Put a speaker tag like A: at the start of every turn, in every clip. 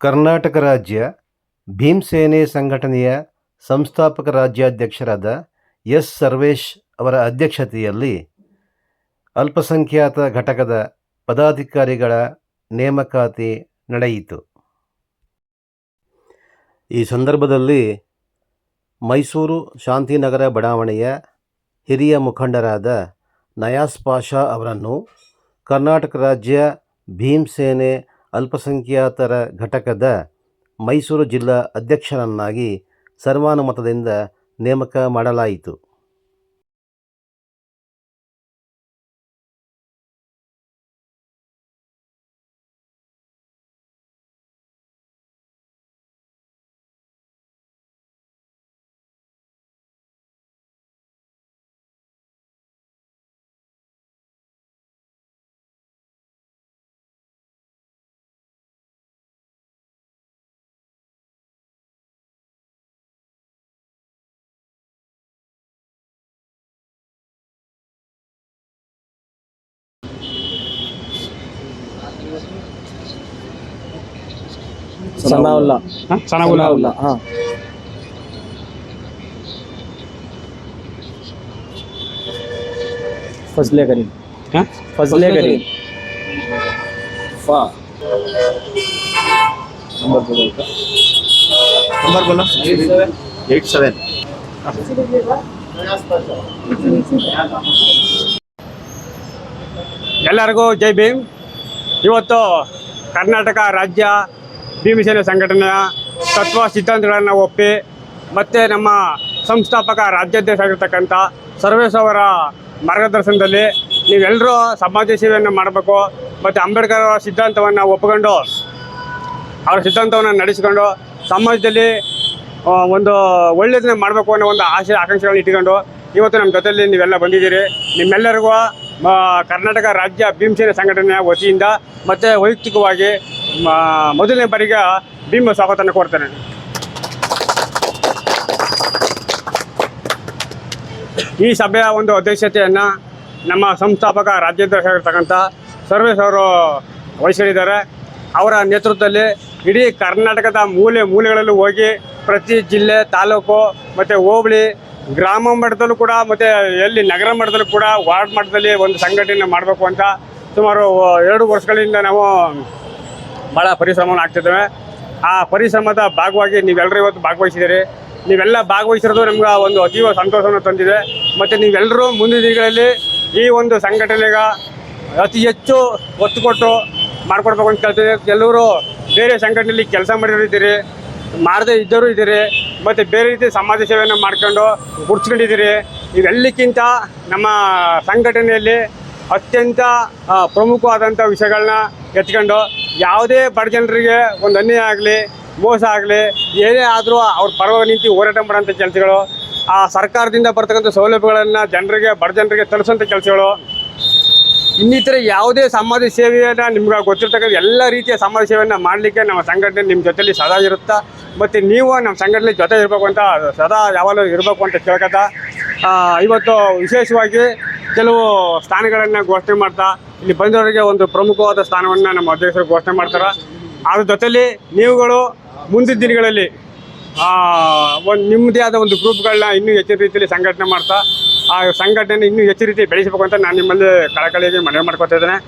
A: ಕರ್ನಾಟಕ ರಾಜ್ಯ ಭೀಮಸೇನೆ ಸಂಘಟನೆಯ ಸಂಸ್ಥಾಪಕ ರಾಜ್ಯಾಧ್ಯಕ್ಷರಾದ ಎಸ್ ಸರ್ವೇಶ್ ಅವರ ಅಧ್ಯಕ್ಷತೆಯಲ್ಲಿ ಅಲ್ಪಸಂಖ್ಯಾತ ಘಟಕದ ಪದಾಧಿಕಾರಿಗಳ ನೇಮಕಾತಿ ನಡೆಯಿತು. ಈ ಸಂದರ್ಭದಲ್ಲಿ ಮೈಸೂರು ಶಾಂತಿನಗರ ಬಡಾವಣೆಯ ಹಿರಿಯ ಮುಖಂಡರಾದ ನಯಾಸ್ ಪಾಷಾ ಅವರನ್ನು ಕರ್ನಾಟಕ ರಾಜ್ಯ ಭೀಮಸೇನೆ ಅಲ್ಪಸಂಖ್ಯಾತರ ಘಟಕದ ಮೈಸೂರು ಜಿಲ್ಲಾ ಅಧ್ಯಕ್ಷರನ್ನಾಗಿ ಸರ್ವಾನುಮತದಿಂದ ನೇಮಕ ಮಾಡಲಾಯಿತು.
B: ಸನಾವುಲ್ಲಾ
C: ಸನಾವುಲ್ಲಾ
B: ಹಾ फजले करीम
C: हाँ?
B: फजले करीम फा नंबर बोलो का
C: नंबर बोलो एट सेवन ಎಲ್ಲರಿಗೂ ಜೈ ಭೀಮ್ ಇವತ್ತು ಕರ್ನಾಟಕ ರಾಜ್ಯ ಭೀಮಸೇನೆ ಸಂಘಟನೆಯ ತತ್ವ ಸಿದ್ಧಾಂತಗಳನ್ನು ಒಪ್ಪಿ ಮತ್ತು ನಮ್ಮ ಸಂಸ್ಥಾಪಕ ರಾಜ್ಯಾಧ್ಯಕ್ಷರಾಗಿರ್ತಕ್ಕಂಥ ಸರ್ವೇಶ್ ಸರ್ವೇಶ್ವರ ಮಾರ್ಗದರ್ಶನದಲ್ಲಿ ನೀವೆಲ್ಲರೂ ಸಮಾಜ ಸೇವೆಯನ್ನು ಮಾಡಬೇಕು ಮತ್ತು ಅಂಬೇಡ್ಕರ್ ಅವರ ಸಿದ್ಧಾಂತವನ್ನು ಒಪ್ಪಿಕೊಂಡು ಅವರ ಸಿದ್ಧಾಂತವನ್ನು ನಡೆಸಿಕೊಂಡು ಸಮಾಜದಲ್ಲಿ ಒಂದು ಒಳ್ಳೆಯದನ್ನ ಮಾಡಬೇಕು ಅನ್ನೋ ಒಂದು ಆಸೆ ಆಕಾಂಕ್ಷೆಗಳನ್ನ ಇಟ್ಕೊಂಡು ಇವತ್ತು ನಮ್ಮ ಜೊತೆಯಲ್ಲಿ ನೀವೆಲ್ಲ ಬಂದಿದ್ದೀರಿ. ನಿಮ್ಮೆಲ್ಲರಿಗೂ ಕರ್ನಾಟಕ ರಾಜ್ಯ ಭೀಮಸೇನೆ ಸಂಘಟನೆಯ ವತಿಯಿಂದ ಮತ್ತು ವೈಯಕ್ತಿಕವಾಗಿ ಮೊದಲನೇ ಬಾರಿಗೆ ಭೀಮ ಸ್ವಾಗತವನ್ನು ಕೊಡ್ತೇನೆ ಈ ಸಭೆಯ ಒಂದು ಅಧ್ಯಕ್ಷತೆಯನ್ನು ನಮ್ಮ ಸಂಸ್ಥಾಪಕ ರಾಜ್ಯಾಧ್ಯಕ್ಷರಾಗಿರ್ತಕ್ಕಂಥ ಸರ್ವೇಶ್ ಅವರು ವಹಿಸಿದ್ದಾರೆ ಅವರ ನೇತೃತ್ವದಲ್ಲಿ ಇಡೀ ಕರ್ನಾಟಕದ ಮೂಲೆ ಮೂಲೆಗಳಲ್ಲೂ ಹೋಗಿ ಪ್ರತಿ ಜಿಲ್ಲೆ, ತಾಲೂಕು ಮತ್ತು ಹೋಬಳಿ ಗ್ರಾಮ ಮಟ್ಟದಲ್ಲೂ ಕೂಡ ಮತ್ತು ಎಲ್ಲಿ ನಗರ ಮಟ್ಟದಲ್ಲೂ ಕೂಡ ವಾರ್ಡ್ ಮಟ್ಟದಲ್ಲಿ ಒಂದು ಸಂಘಟನೆ ಮಾಡಬೇಕು ಅಂತ ಸುಮಾರು ಎರಡು ವರ್ಷಗಳಿಂದ ನಾವು ಭಾಳ ಪರಿಶ್ರಮವನ್ನು ಆಗ್ತಿದ್ದೇವೆ. ಆ ಪರಿಶ್ರಮದ ಭಾಗವಾಗಿ ನೀವೆಲ್ಲರೂ ಇವತ್ತು ಭಾಗವಹಿಸಿದ್ದೀರಿ. ನೀವೆಲ್ಲ ಭಾಗವಹಿಸಿರೋದು ನಮ್ಗೆ ಒಂದು ಅತೀವ ಸಂತೋಷವನ್ನು ತಂದಿದೆ. ಮತ್ತು ನೀವೆಲ್ಲರೂ ಮುಂದಿನ ದಿನಗಳಲ್ಲಿ ಈ ಒಂದು ಸಂಘಟನೆಗೆ ಅತಿ ಹೆಚ್ಚು ಒತ್ತು ಕೊಟ್ಟು ಮಾಡಿಕೊಡ್ಬೇಕು ಅಂತ ಕೇಳ್ತೀವಿ ಕೆಲವರು ಬೇರೆ ಸಂಘಟನೆಯಲ್ಲಿ ಕೆಲಸ ಮಾಡಿರೋ ಇದ್ದೀರಿ, ಮಾಡದೇ ಇದ್ದವರು ಇದ್ದೀರಿ. ಮತ್ತು ಬೇರೆ ರೀತಿ ಸಮಾಜ ಸೇವೆಯನ್ನು ಮಾಡ್ಕೊಂಡು ಗುರ್ಸ್ಕೊಂಡಿದ್ದೀರಿ ಇವೆಲ್ಲಕ್ಕಿಂತ ನಮ್ಮ ಸಂಘಟನೆಯಲ್ಲಿ ಅತ್ಯಂತ ಪ್ರಮುಖವಾದಂಥ ವಿಷಯಗಳನ್ನ ಎತ್ಕೊಂಡು ಯಾವುದೇ ಬಡ ಜನರಿಗೆ ಒಂದು ಅನ್ಯಾಯ ಆಗಲಿ, ಮೋಸ ಆಗಲಿ, ಏನೇ ಆದರೂ ಅವ್ರ ಪರವಾಗಿ ನಿಂತು ಹೋರಾಟ ಮಾಡೋಂಥ ಕೆಲಸಗಳು, ಆ ಸರ್ಕಾರದಿಂದ ಬರ್ತಕ್ಕಂಥ ಸೌಲಭ್ಯಗಳನ್ನು ಜನರಿಗೆ, ಬಡ ಜನರಿಗೆ ತಲುಪಿಸೋಂಥ ಕೆಲಸಗಳು, ಇನ್ನಿತರ ಯಾವುದೇ ಸಮಾಜ ಸೇವೆಯನ್ನು ನಿಮ್ಗೆ ಗೊತ್ತಿರ್ತಕ್ಕಂಥ ಎಲ್ಲ ರೀತಿಯ ಸಮಾಜ ಸೇವೆಯನ್ನು ಮಾಡಲಿಕ್ಕೆ ನಮ್ಮ ಸಂಘಟನೆ ನಿಮ್ಮ ಜೊತೆಯಲ್ಲಿ ಸದಾ ಇರುತ್ತಾ? ಮತ್ತು ನೀವು ನಮ್ಮ ಸಂಘಟನೆ ಜೊತೆ ಇರಬೇಕು ಅಂತ ಸದಾ ಯಾವಾಗಲೂ ಇರಬೇಕು ಅಂತ ಕೇಳ್ಕೊತ ಇವತ್ತು ವಿಶೇಷವಾಗಿ ಕೆಲವು ಸ್ಥಾನಗಳನ್ನು ಘೋಷಣೆ ಮಾಡ್ತಾ, ಇಲ್ಲಿ ಬಂದವರಿಗೆ ಒಂದು ಪ್ರಮುಖವಾದ ಸ್ಥಾನವನ್ನು ನಮ್ಮ ಅಧ್ಯಕ್ಷರು ಘೋಷಣೆ ಮಾಡ್ತಾರೆ. ಅದ್ರ ಜೊತೆಯಲ್ಲಿ ನೀವುಗಳು ಮುಂದಿನ ದಿನಗಳಲ್ಲಿ ಒಂದು ನಿಮ್ಮದೇ ಆದ ಒಂದು ಗ್ರೂಪ್ಗಳನ್ನ ಇನ್ನೂ ಹೆಚ್ಚಿನ ರೀತಿಯಲ್ಲಿ ಸಂಘಟನೆ ಮಾಡ್ತಾ, ಆ ಸಂಘಟನೆ ಇನ್ನೂ ಹೆಚ್ಚಿನ ರೀತಿ ಬೆಳೆಸಬೇಕು ಅಂತ ನಾನು ನಿಮ್ಮಲ್ಲಿ ಕಳಕಳಿಯಾಗಿ ಮನವಿ ಮಾಡ್ಕೊತಾ ಇದ್ದೇನೆ.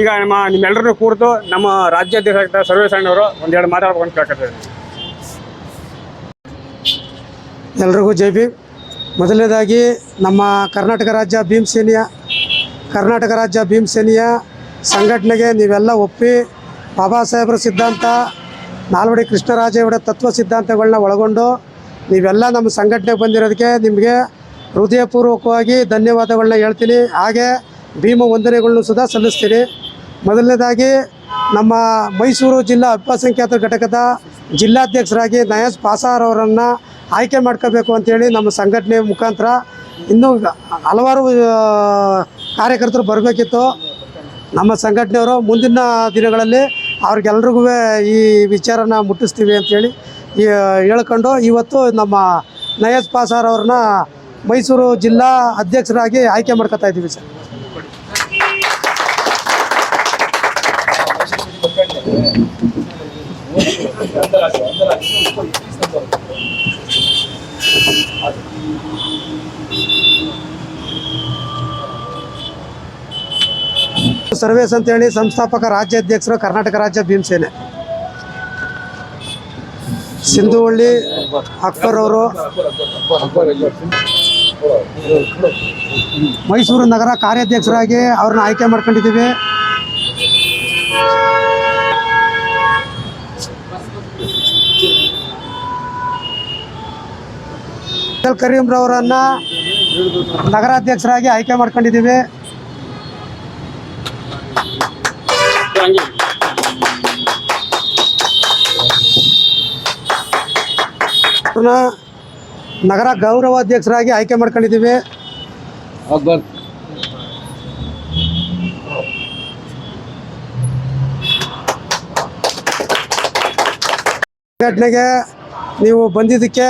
C: ಈಗ ನಮ್ಮ ನಿಮ್ಮೆಲ್ಲರನ್ನು ಕೂರ್ತು ನಮ್ಮ ರಾಜ್ಯಾಧ್ಯಕ್ಷ ಸರ್ವೇಸಣ್ಣವರು ಒಂದು ಒಂದೆರಡು ಮಾತಾಡ್ಕೊಂಡು ಕೇಳ್ಕೊತಿದ್ದೇನೆ
D: ಎಲ್ರಿಗೂ ಜೈ ಭೀಮ್. ಮೊದಲನೇದಾಗಿ ನಮ್ಮ ಕರ್ನಾಟಕ ರಾಜ್ಯ ಭೀಮಸೇನೆಯ ಕರ್ನಾಟಕ ರಾಜ್ಯ ಭೀಮಸೇನೆಯ ಸಂಘಟನೆಗೆ ನೀವೆಲ್ಲ ಒಪ್ಪಿ ಬಾಬಾ ಸಾಹೇಬ್ರ ಸಿದ್ಧಾಂತ, ನಾಲ್ವಡಿ ಕೃಷ್ಣರಾಜೇಗೌಡ ತತ್ವ ಸಿದ್ಧಾಂತಗಳನ್ನ ಒಳಗೊಂಡು ನೀವೆಲ್ಲ ನಮ್ಮ ಸಂಘಟನೆಗೆ ಬಂದಿರೋದಕ್ಕೆ ನಿಮಗೆ ಹೃದಯಪೂರ್ವಕವಾಗಿ ಧನ್ಯವಾದಗಳನ್ನ ಹೇಳ್ತೀನಿ. ಹಾಗೆ ಭೀಮ ವಂದನೆಗಳನ್ನು ಸುಧಾ ಸಲ್ಲಿಸ್ತೀನಿ ಮೊದಲನೇದಾಗಿ ನಮ್ಮ ಮೈಸೂರು ಜಿಲ್ಲಾ ಅಲ್ಪಸಂಖ್ಯಾತ ಘಟಕದ ಜಿಲ್ಲಾಧ್ಯಕ್ಷರಾಗಿ ನಯಾಜ್ ಪಾಸಾರ್ ಅವರನ್ನು ಆಯ್ಕೆ ಮಾಡ್ಕೋಬೇಕು ಅಂತೇಳಿ ನಮ್ಮ ಸಂಘಟನೆ ಮುಖಾಂತರ ಇನ್ನೂ ಹಲವಾರು ಕಾರ್ಯಕರ್ತರು ಬರಬೇಕಿತ್ತು. ನಮ್ಮ ಸಂಘಟನೆಯವರು ಮುಂದಿನ ದಿನಗಳಲ್ಲಿ ಅವ್ರಿಗೆಲ್ರಿಗೂ ಈ ವಿಚಾರನ ಮುಟ್ಟಿಸ್ತೀವಿ ಅಂತೇಳಿ ಹೇಳ್ಕೊಂಡು ಇವತ್ತು ನಮ್ಮ ನಯಾಜ್ ಪಾಸಾರ್ ಅವ್ರನ್ನ ಮೈಸೂರು ಜಿಲ್ಲಾ ಅಧ್ಯಕ್ಷರಾಗಿ ಆಯ್ಕೆ ಮಾಡ್ಕೊತಾ ಇದ್ದೀವಿ ಸರ್. ಸರ್ವೇಸ್ ಅಂತ ಹೇಳಿ ಸಂಸ್ಥಾಪಕ ರಾಜ್ಯಾಧ್ಯಕ್ಷರು ಕರ್ನಾಟಕ ರಾಜ್ಯ ಭೀಮಸೇನೆ. ಸಿಂಧುವಳ್ಳಿ, ಅಕ್ಬರ್ ಅವರು. ಮೈಸೂರು ನಗರ ಕಾರ್ಯಾಧ್ಯಕ್ಷರಾಗಿ ಅವ್ರನ್ನ ಆಯ್ಕೆ ಮಾಡ್ಕೊಂಡಿದ್ದೀವಿ. ಅಬ್ದುಲ್ ಕರೀಂ ರವರನ್ನ ನಗರಾಧ್ಯಕ್ಷರಾಗಿ ಆಯ್ಕೆ ಮಾಡ್ಕೊಂಡಿದ್ದೀವಿ. ಅವ್ರನ್ನ ನಗರ ಗೌರವಾಧ್ಯಕ್ಷರಾಗಿ ಆಯ್ಕೆ ಮಾಡ್ಕೊಂಡಿದ್ದೀವಿ.
B: ಅಕ್ಬರ್.
D: ಘಟನೆಗೆ ನೀವು ಬಂದಿದ್ದಕ್ಕೆ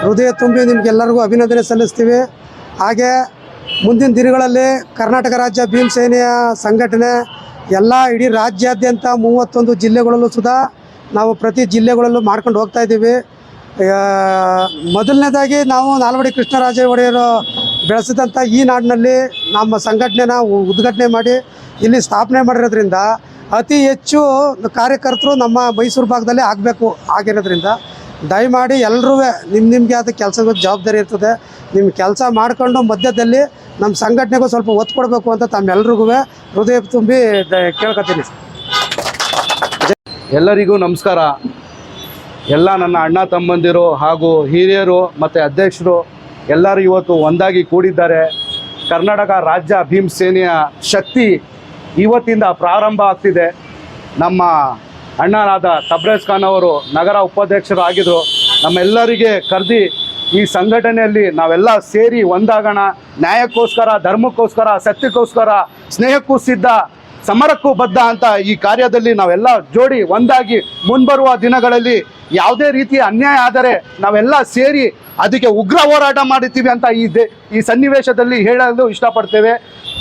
D: ಹೃದಯ ತುಂಬಿ ನಿಮಗೆಲ್ಲರಿಗೂ ಅಭಿನಂದನೆ ಸಲ್ಲಿಸ್ತೀವಿ. ಹಾಗೆ ಮುಂದಿನ ದಿನಗಳಲ್ಲಿ ಕರ್ನಾಟಕ ರಾಜ್ಯ ಭೀಮಸೇನೆಯ ಸಂಘಟನೆ ಎಲ್ಲ ಇಡೀ ರಾಜ್ಯಾದ್ಯಂತ ಮೂವತ್ತೊಂದು ಜಿಲ್ಲೆಗಳಲ್ಲೂ ಸುಧಾ ನಾವು ಪ್ರತಿ ಜಿಲ್ಲೆಗಳಲ್ಲೂ ಮಾಡ್ಕೊಂಡು ಹೋಗ್ತಾ ಇದ್ದೀವಿ. ಮೊದಲನೇದಾಗಿ ನಾವು ನಾಲ್ವಡಿ ಕೃಷ್ಣರಾಜ ಒಡೆಯರು ಬೆಳೆಸಿದಂಥ ಈ ನಾಡಿನಲ್ಲಿ ನಮ್ಮ ಸಂಘಟನೆನ ಉದ್ಘಾಟನೆ ಮಾಡಿ ಇಲ್ಲಿ ಸ್ಥಾಪನೆ ಮಾಡಿರೋದ್ರಿಂದ ಅತಿ ಹೆಚ್ಚು ಕಾರ್ಯಕರ್ತರು ನಮ್ಮ ಮೈಸೂರು ಭಾಗದಲ್ಲೇ ಆಗಬೇಕು ಆಗಿರೋದ್ರಿಂದ ದಯಮಾಡಿ ಎಲ್ಲರೂ ನಿಮ್ಮ ನಿಮಗೆ ಆದ ಕೆಲಸದ ಜವಾಬ್ದಾರಿ ಇರ್ತದೆ. ನಿಮ್ಮ ಕೆಲಸ ಮಾಡಿಕೊಂಡು ಮಧ್ಯದಲ್ಲಿ ನಮ್ಮ ಸಂಘಟನೆಗೂ ಸ್ವಲ್ಪ ಒತ್ತು ಕೊಡಬೇಕು ಅಂತ ತಮ್ಮೆಲ್ರಿಗೂ ಹೃದಯ ತುಂಬಿ ಕೇಳ್ಕೊತೀನಿ.
E: ಎಲ್ಲರಿಗೂ ನಮಸ್ಕಾರ. ಎಲ್ಲ ನನ್ನ ಅಣ್ಣ ತಮ್ಮಂದಿರು ಹಾಗೂ ಹಿರಿಯರು ಮತ್ತು ಅಧ್ಯಕ್ಷರು ಎಲ್ಲರೂ ಇವತ್ತು ಒಂದಾಗಿ ಕೂಡಿದ್ದಾರೆ. ಕರ್ನಾಟಕ ರಾಜ್ಯ ಭೀಮ್ ಸೇನೆಯ ಶಕ್ತಿ ಇವತ್ತಿಂದ ಪ್ರಾರಂಭ ಆಗ್ತಿದೆ. ನಮ್ಮ ಅಣ್ಣನಾದ ತಬ್ರೇಜ್ ಖಾನ್ ಅವರು ನಗರ ಉಪಾಧ್ಯಕ್ಷರು ಆಗಿದ್ರು. ನಮ್ಮೆಲ್ಲರಿಗೆ ಕರೆದಿ ಈ ಸಂಘಟನೆಯಲ್ಲಿ ನಾವೆಲ್ಲ ಸೇರಿ ಒಂದಾಗೋಣ. ನ್ಯಾಯಕ್ಕೋಸ್ಕರ, ಧರ್ಮಕ್ಕೋಸ್ಕರ ಸತ್ಯಕ್ಕೋಸ್ಕರ ಸ್ನೇಹಕ್ಕೂ ಸಿದ್ಧ, ಸಮರಕ್ಕೂ ಬದ್ಧ ಅಂತ ಈ ಕಾರ್ಯದಲ್ಲಿ ನಾವೆಲ್ಲ ಜೋಡಿ ಒಂದಾಗಿ ಮುಂಬರುವ ದಿನಗಳಲ್ಲಿ ಯಾವುದೇ ರೀತಿಯ ಅನ್ಯಾಯ ಆದರೆ ನಾವೆಲ್ಲ ಸೇರಿ ಅದಕ್ಕೆ ಉಗ್ರ ಹೋರಾಟ ಮಾಡುತ್ತೀವಿ ಅಂತ ಈ ದೇ ಈ ಸನ್ನಿವೇಶದಲ್ಲಿ ಹೇಳಲು ಇಷ್ಟಪಡ್ತೇವೆ.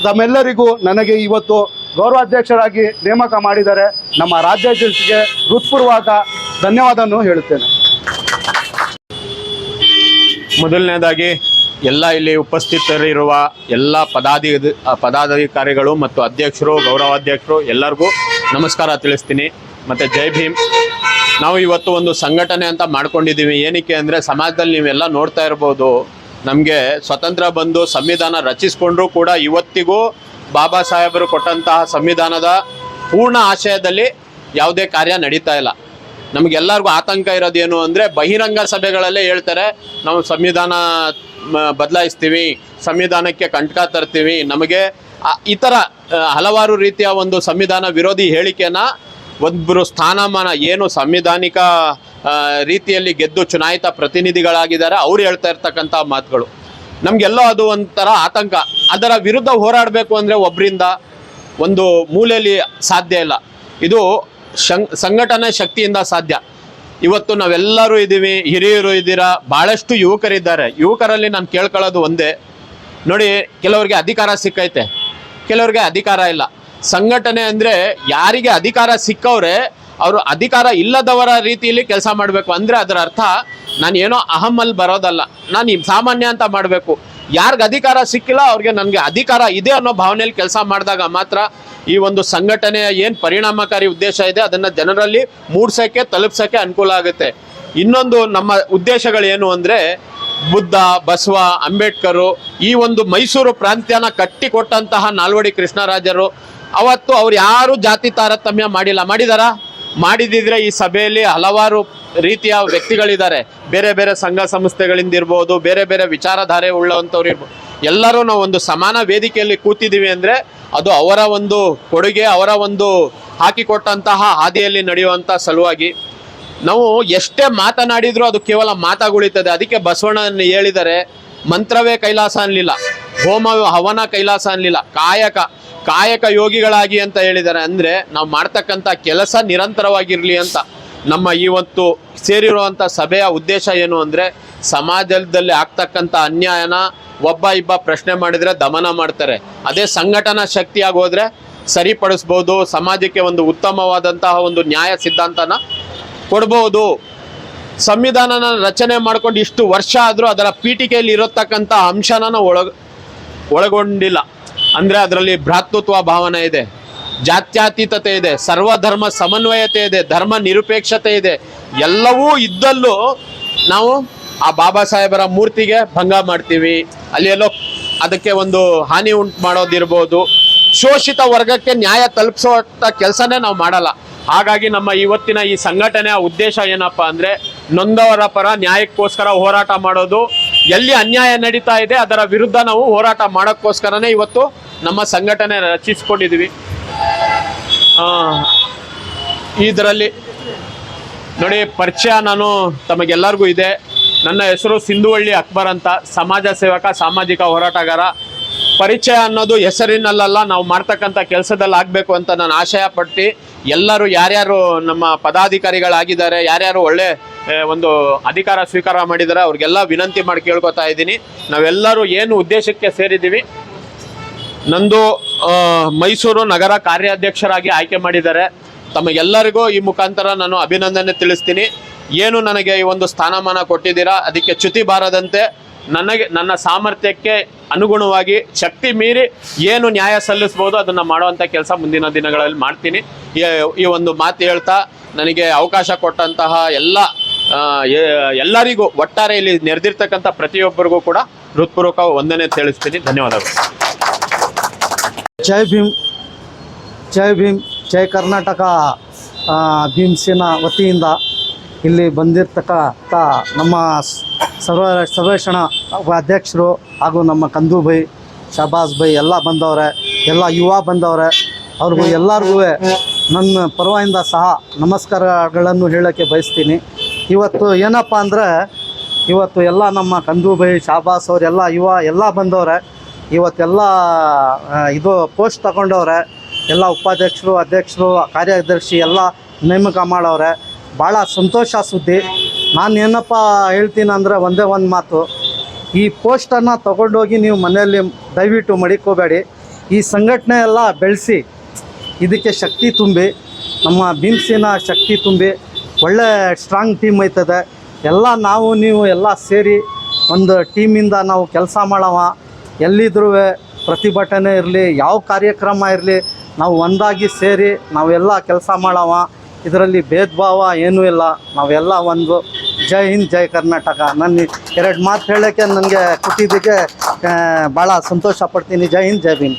E: ತಮ್ಮೆಲ್ಲರಿಗೂ ನನಗೆ ಇವತ್ತು ಗೌರವಾಧ್ಯಕ್ಷರಾಗಿ ನೇಮಕ ಮಾಡಿದರೆ ನಮ್ಮ ರಾಜ್ಯಾಧ್ಯಕ್ಷರಿಗೆ ಹೃತ್ಪೂರ್ವಕ ಧನ್ಯವಾದವನ್ನು ಹೇಳುತ್ತೇನೆ.
F: ಮೊದಲನೇದಾಗಿ, ಎಲ್ಲ ಇಲ್ಲಿ ಉಪಸ್ಥಿತರಿರುವ ಎಲ್ಲ ಪದಾಧಿ ಪದಾಧಿಕಾರಿಗಳು ಮತ್ತು ಅಧ್ಯಕ್ಷರು, ಗೌರವಾಧ್ಯಕ್ಷರು ಎಲ್ಲರಿಗೂ ನಮಸ್ಕಾರ ತಿಳಿಸ್ತೀನಿ. ಮತ್ತು ಜೈ ಭೀಮ್. ನಾವು ಇವತ್ತು ಒಂದು ಸಂಘಟನೆ ಅಂತ ಮಾಡ್ಕೊಂಡಿದ್ದೀವಿ. ಏನಕ್ಕೆ ಅಂದರೆ ಸಮಾಜದಲ್ಲಿ ನೀವೆಲ್ಲ ನೋಡ್ತಾ ಇರ್ಬೋದು, ನಮಗೆ ಸ್ವತಂತ್ರ ಬಂದು ಸಂವಿಧಾನ ರಚಿಸ್ಕೊಂಡ್ರೂ ಕೂಡ ಇವತ್ತಿಗೂ ಬಾಬಾ ಸಾಹೇಬರು ಕೊಟ್ಟಂತಹ ಸಂವಿಧಾನದ ಪೂರ್ಣ ಆಶಯದಲ್ಲಿ ಯಾವುದೇ ಕಾರ್ಯ ನಡೀತಾ ಇಲ್ಲ. ನಮಗೆಲ್ಲರಿಗೂ ಆತಂಕ ಇರೋದೇನು ಅಂದರೆ ಬಹಿರಂಗ ಸಭೆಗಳಲ್ಲೇ ಹೇಳ್ತಾರೆ, ನಾವು ಸಂವಿಧಾನ ಬದಲಾಯಿಸ್ತೀವಿ, ಸಂವಿಧಾನಕ್ಕೆ ಕಂಟಕ ತರ್ತೀವಿ. ನಮಗೆ ಈ ಥರ ಹಲವಾರು ರೀತಿಯ ಒಂದು ಸಂವಿಧಾನ ವಿರೋಧಿ ಹೇಳಿಕೆನ ಒಬ್ಬರು ಸ್ಥಾನಮಾನ ಏನು ಸಂವಿಧಾನಿಕ ರೀತಿಯಲ್ಲಿ ಗೆದ್ದು ಚುನಾಯಿತ ಪ್ರತಿನಿಧಿಗಳಾಗಿದ್ದಾರೆ, ಅವ್ರು ಹೇಳ್ತಾ ಇರ್ತಕ್ಕಂಥ ಮಾತುಗಳು. ನಮಗೆಲ್ಲೋ ಅದು ಒಂಥರ ಆತಂಕ. ಅದರ ವಿರುದ್ಧ ಹೋರಾಡಬೇಕು ಅಂದರೆ ಒಬ್ಬರಿಂದ ಒಂದು ಮೂಲೆಯಲ್ಲಿ ಸಾಧ್ಯ ಇಲ್ಲ. ಇದು ಶಂ, ಸಂಘಟನೆ ಶಕ್ತಿಯಿಂದ ಸಾಧ್ಯ. ಇವತ್ತು ನಾವೆಲ್ಲರೂ ಇದ್ದೀವಿ, ಹಿರಿಯರು ಇದ್ದೀರಾ ಭಾಳಷ್ಟು ಯುವಕರಿದ್ದಾರೆ. ಯುವಕರಲ್ಲಿ ನಾನು ಕೇಳ್ಕೊಳ್ಳೋದು ಒಂದೇ. ನೋಡಿ, ಕೆಲವರಿಗೆ ಅಧಿಕಾರ ಸಿಕ್ಕೈತೆ. ಕೆಲವರಿಗೆ ಅಧಿಕಾರ ಇಲ್ಲ. ಸಂಘಟನೆ ಅಂದರೆ ಯಾರಿಗೆ ಅಧಿಕಾರ ಸಿಕ್ಕವ್ರೆ, ಅವರು ಅಧಿಕಾರ ಇಲ್ಲದವರ ರೀತಿಯಲ್ಲಿ ಕೆಲಸ ಮಾಡಬೇಕು ಅಂದರೆ ಅದರ ಅರ್ಥ ನಾನು ಏನೋ ಅಹಮಲ್ಲಿ ಬರೋದಲ್ಲ. ನಾನು ಸಾಮಾನ್ಯ ಅಂತ ಮಾಡಬೇಕು. ಯಾರಿಗೆ ಅಧಿಕಾರ ಸಿಕ್ಕಿಲ್ಲ ಅವ್ರಿಗೆ ನನಗೆ ಅಧಿಕಾರ ಇದೆ ಅನ್ನೋ ಭಾವನೆಯಲ್ಲಿ ಕೆಲಸ ಮಾಡಿದಾಗ ಮಾತ್ರ ಈ ಒಂದು ಸಂಘಟನೆಯ ಏನು ಪರಿಣಾಮಕಾರಿ ಉದ್ದೇಶ ಇದೆ ಅದನ್ನು ಜನರಲ್ಲಿ ಮೂಡ್ಸೋಕ್ಕೆ, ತಲುಪ್ಸೋಕ್ಕೆ ಅನುಕೂಲ ಆಗುತ್ತೆ. ಇನ್ನೊಂದು ನಮ್ಮ ಉದ್ದೇಶಗಳೇನು ಅಂದರೆ ಬುದ್ಧ, ಬಸವ, ಅಂಬೇಡ್ಕರು ಈ ಒಂದು ಮೈಸೂರು ಪ್ರಾಂತ್ಯನ ಕಟ್ಟಿಕೊಟ್ಟಂತಹ ನಾಲ್ವಡಿ ಕೃಷ್ಣರಾಜರು ಅವತ್ತು ಅವ್ರು ಯಾರು ಜಾತಿ ತಾರತಮ್ಯ ಮಾಡಿಲ್ಲ. ಮಾಡಿದಾರ? ಮಾಡಿದಿದ್ರೆ ಈ ಸಭೆಯಲ್ಲಿ ಹಲವಾರು ರೀತಿಯ ವ್ಯಕ್ತಿಗಳಿದ್ದಾರೆ. ಬೇರೆ ಬೇರೆ ಸಂಘ ಸಂಸ್ಥೆಗಳಿಂದ ಇರ್ಬೋದು, ಬೇರೆ ಬೇರೆ ವಿಚಾರಧಾರೆ ಉಳ್ಳವಂಥವ್ರು ಇರ್ಬೋದು ಎಲ್ಲರೂ ನಾವು ಒಂದು ಸಮಾನ ವೇದಿಕೆಯಲ್ಲಿ ಕೂತಿದ್ದೀವಿ ಅಂದರೆ ಅದು ಅವರ ಒಂದು ಕೊಡುಗೆ, ಅವರ ಒಂದು ಹಾಕಿಕೊಟ್ಟಂತಹ ಹಾದಿಯಲ್ಲಿ ನಡೆಯುವಂಥ ಸಲುವಾಗಿ ನಾವು ಎಷ್ಟೇ ಮಾತನಾಡಿದ್ರು ಅದು ಕೇವಲ ಮಾತಾಗುಳಿತದೆ. ಅದಕ್ಕೆ ಬಸವಣ್ಣ ಹೇಳಿದರೆ, ಮಂತ್ರವೇ ಕೈಲಾಸ ಅನ್ಲಿಲ್ಲ ಹೋಮ ಹವನ ಕೈಲಾಸ ಅನ್ಲಿಲ್ಲ ಕಾಯಕ. ಕಾಯಕ ಯೋಗಿಗಳಾಗಿ ಅಂತ ಹೇಳಿದ್ದಾರೆ ಅಂದರೆ ನಾವು ಮಾಡ್ತಕ್ಕಂಥ ಕೆಲಸ ನಿರಂತರವಾಗಿರಲಿ ಅಂತ. ನಮ್ಮ ಇವತ್ತು ಸೇರಿರುವಂಥ ಸಭೆಯ ಉದ್ದೇಶ ಏನು ಅಂದರೆ ಸಮಾಜದಲ್ಲಿ ಆಗ್ತಕ್ಕಂಥ ಅನ್ಯಾಯನ ಒಬ್ಬ ಇಬ್ಬ ಪ್ರಶ್ನೆ ಮಾಡಿದರೆ ದಮನ ಮಾಡ್ತಾರೆ. ಅದೇ ಸಂಘಟನಾ ಶಕ್ತಿಯಾಗಿ ಹೋದರೆ ಸರಿಪಡಿಸ್ಬೋದು, ಸಮಾಜಕ್ಕೆ ಒಂದು ಉತ್ತಮವಾದಂತಹ ಒಂದು ನ್ಯಾಯ ಸಿದ್ಧಾಂತನ ಕೊಡ್ಬೋದು. ಸಂವಿಧಾನನ ರಚನೆ ಮಾಡ್ಕೊಂಡು ಇಷ್ಟು ವರ್ಷ ಆದರೂ ಅದರ ಪೀಠಿಕೆಯಲ್ಲಿ ಇರತಕ್ಕಂಥ ಅಂಶನ ಒಳಗ ಒಳಗೊಂಡಿಲ್ಲ. ಅಂದರೆ ಅದರಲ್ಲಿ ಭ್ರಾತೃತ್ವ ಭಾವನೆ ಇದೆ, ಜಾತ್ಯಾತೀತತೆ ಇದೆ, ಸರ್ವಧರ್ಮ ಸಮನ್ವಯತೆ ಇದೆ, ಧರ್ಮ ನಿರುಪೇಕ್ಷತೆ ಇದೆ, ಎಲ್ಲವೂ ಇದ್ದಲ್ಲೂ ನಾವು ಆ ಬಾಬಾ ಸಾಹೇಬರ ಮೂರ್ತಿಗೆ ಭಂಗ ಮಾಡ್ತೀವಿ. ಅಲ್ಲಿ ಎಲ್ಲೋ ಅದಕ್ಕೆ ಒಂದು ಹಾನಿ ಉಂಟು ಮಾಡೋದಿರ್ಬೋದು. ಶೋಷಿತ ವರ್ಗಕ್ಕೆ ನ್ಯಾಯ ತಲುಪಿಸುವಂಥ ಕೆಲಸನೇ ನಾವು ಮಾಡಲ್ಲ. ಹಾಗಾಗಿ ನಮ್ಮ ಇವತ್ತಿನ ಈ ಸಂಘಟನೆಯ ಉದ್ದೇಶ ಏನಪ್ಪ ಅಂದರೆ, ನೊಂದವರ ಪರ ನ್ಯಾಯಕ್ಕೋಸ್ಕರ ಹೋರಾಟ ಮಾಡೋದು. ಎಲ್ಲಿ ಅನ್ಯಾಯ ನಡೀತಾ ಇದೆ ಅದರ ವಿರುದ್ಧ ನಾವು ಹೋರಾಟ ಮಾಡೋಕ್ಕೋಸ್ಕರನೇ ಇವತ್ತು ನಮ್ಮ ಸಂಘಟನೆ ರಚಿಸ್ಕೊಂಡಿದ್ದೀವಿ ಇದರಲ್ಲಿ ನೋಡಿ, ಪರಿಚಯ ನಾನು ತಮಗೆಲ್ಲರಿಗೂ ಇದೆ. ನನ್ನ ಹೆಸರು ಸಿಂಧುವಳ್ಳಿ ಅಕ್ಬರ್ ಅಂತ. ಸಮಾಜ ಸೇವಕ, ಸಾಮಾಜಿಕ ಹೋರಾಟಗಾರ. ಪರಿಚಯ ಅನ್ನೋದು ಹೆಸರಿನಲ್ಲಲ್ಲ, ನಾವು ಮಾಡ್ತಕ್ಕಂಥ ಕೆಲಸದಲ್ಲಿ ಆಗಬೇಕು ಅಂತ ನಾನು ಆಶಯ ಪಟ್ಟು. ಎಲ್ಲರೂ ಯಾರ್ಯಾರು ನಮ್ಮ ಪದಾಧಿಕಾರಿಗಳಾಗಿದ್ದಾರೆ, ಯಾರ್ಯಾರು ಒಳ್ಳೆ ಒಂದು ಅಧಿಕಾರ ಸ್ವೀಕಾರ ಮಾಡಿದ್ದಾರೆ ಅವ್ರಿಗೆಲ್ಲ ವಿನಂತಿ ಮಾಡಿ ಕೇಳ್ಕೊತಾ ಇದ್ದೀನಿ. ನಾವೆಲ್ಲರೂ ಏನು ಉದ್ದೇಶಕ್ಕೆ ಸೇರಿದ್ದೀವಿ ನಂದು ಮೈಸೂರು ನಗರ ಕಾರ್ಯಾಧ್ಯಕ್ಷರಾಗಿ ಆಯ್ಕೆ ಮಾಡಿದ್ದಾರೆ. ತಮಗೆಲ್ಲರಿಗೂ ಈ ಮುಖಾಂತರ ನಾನು ಅಭಿನಂದನೆ ತಿಳಿಸ್ತೀನಿ. ಏನು ನನಗೆ ಈ ಒಂದು ಸ್ಥಾನಮಾನ ಕೊಟ್ಟಿದ್ದೀರಾ, ಅದಕ್ಕೆ ಚ್ಯುತಿ ಬಾರದಂತೆ ನನಗೆ, ನನ್ನ ಸಾಮರ್ಥ್ಯಕ್ಕೆ ಅನುಗುಣವಾಗಿ ಶಕ್ತಿ ಮೀರಿ ಏನು ನ್ಯಾಯ ಸಲ್ಲಿಸ್ಬೋದು ಅದನ್ನು ಮಾಡುವಂಥ ಕೆಲಸ ಮುಂದಿನ ದಿನಗಳಲ್ಲಿ ಮಾಡ್ತೀನಿ. ಈ- ಒಂದು ಮಾತು ಹೇಳ್ತಾ ನನಗೆ ಅವಕಾಶ ಕೊಟ್ಟಂತಹ ಎಲ್ಲ ಎಲ್ಲರಿಗೂ ಒಟ್ಟಾರೆ ಇಲ್ಲಿ ನೆರೆದಿರ್ತಕ್ಕಂಥ ಪ್ರತಿಯೊಬ್ಬರಿಗೂ ಕೂಡ ಹೃತ್ಪೂರ್ವಕ ವಂದನೆ ತಿಳಿಸ್ತೀನಿ. ಧನ್ಯವಾದಗಳು.
C: ಜೈ ಭೀಮ್ ಜೈ ಭೀಮ್, ಜೈ ಕರ್ನಾಟಕ. ಭೀಮ್ಸಿನ ವತಿಯಿಂದ ಇಲ್ಲಿ ಬಂದಿರ್ತಕ್ಕಂಥ ನಮ್ಮ ಸರ್ವ, ಸರ್ವೇಕ್ಷಣ ಅಧ್ಯಕ್ಷರು ಹಾಗೂ ನಮ್ಮ ಕಂದು ಬೈ ಶಹಬಾಜ್ ಬೈ ಎಲ್ಲ ಬಂದವ್ರೆ, ಎಲ್ಲ ಯುವ ಬಂದವ್ರೆ, ಅವ್ರಿಗೂ ಎಲ್ಲರಿಗೂ ನನ್ನ ಪರವಾಗಿಂದ ಸಹ ನಮಸ್ಕಾರಗಳನ್ನು ಹೇಳೋಕ್ಕೆ ಬಯಸ್ತೀನಿ. ಇವತ್ತು ಏನಪ್ಪ ಅಂದರೆ, ಇವತ್ತು ಎಲ್ಲ ನಮ್ಮ ಕಂದು ಬೈ ಶಾಬಾಸ್ ಅವರೆಲ್ಲ ಯುವ ಎಲ್ಲ ಬಂದವ್ರೆ ಇವತ್ತೆಲ್ಲ ಇದು ಪೋಸ್ಟ್ ತಗೊಂಡವ್ರೆ, ಎಲ್ಲ ಉಪಾಧ್ಯಕ್ಷರು, ಅಧ್ಯಕ್ಷರು, ಕಾರ್ಯದರ್ಶಿ ಎಲ್ಲ ನೇಮಕ ಮಾಡವ್ರೆ. ಭಾಳ ಸಂತೋಷ ಸುದ್ದಿ. ನಾನು ಏನಪ್ಪ ಹೇಳ್ತೀನಿ ಅಂದರೆ ಒಂದೇ ಒಂದು ಮಾತು. ಈ ಪೋಸ್ಟನ್ನು ತೊಗೊಂಡೋಗಿ ನೀವು ಮನೆಯಲ್ಲಿ ದಯವಿಟ್ಟು ಮಡಿಕೋಬೇಡಿ. ಈ ಸಂಘಟನೆ ಎಲ್ಲ ಬೆಳೆಸಿ, ಇದಕ್ಕೆ ಶಕ್ತಿ ತುಂಬಿ, ನಮ್ಮ ಬಿಮ್ಸಿನ ಶಕ್ತಿ ತುಂಬಿ, ಒಳ್ಳೆ ಸ್ಟ್ರಾಂಗ್ ಟೀಮ್ ಐತದೆ. ಎಲ್ಲ ನಾವು, ನೀವು ಎಲ್ಲ ಸೇರಿ ಒಂದು ಟೀಮಿಂದ ನಾವು ಕೆಲಸ ಮಾಡವ. ಎಲ್ಲಿದ್ರೂ ಪ್ರತಿಭಟನೆ ಇರಲಿ, ಯಾವ ಕಾರ್ಯಕ್ರಮ ಇರಲಿ, ನಾವು ಒಂದಾಗಿ ಸೇರಿ ನಾವೆಲ್ಲ ಕೆಲಸ ಮಾಡವ, ಇದರಲ್ಲಿ ಭೇದ ಭಾವ ಏನೂ ಇಲ್ಲ, ನಾವೆಲ್ಲ ಒಂದು ಜೈ ಹಿಂದ್, ಜೈ ಕರ್ನಾಟಕ. ನನ್ನ ಎರಡು ಮಾತು ಹೇಳೋಕ್ಕೆ ನನಗೆ ಕೊಟ್ಟಿದ್ದಕ್ಕೆ ಭಾಳ ಸಂತೋಷ ಪಡ್ತೀನಿ. ಜೈ ಹಿಂದ್, ಜೈ ಭೀಮ್.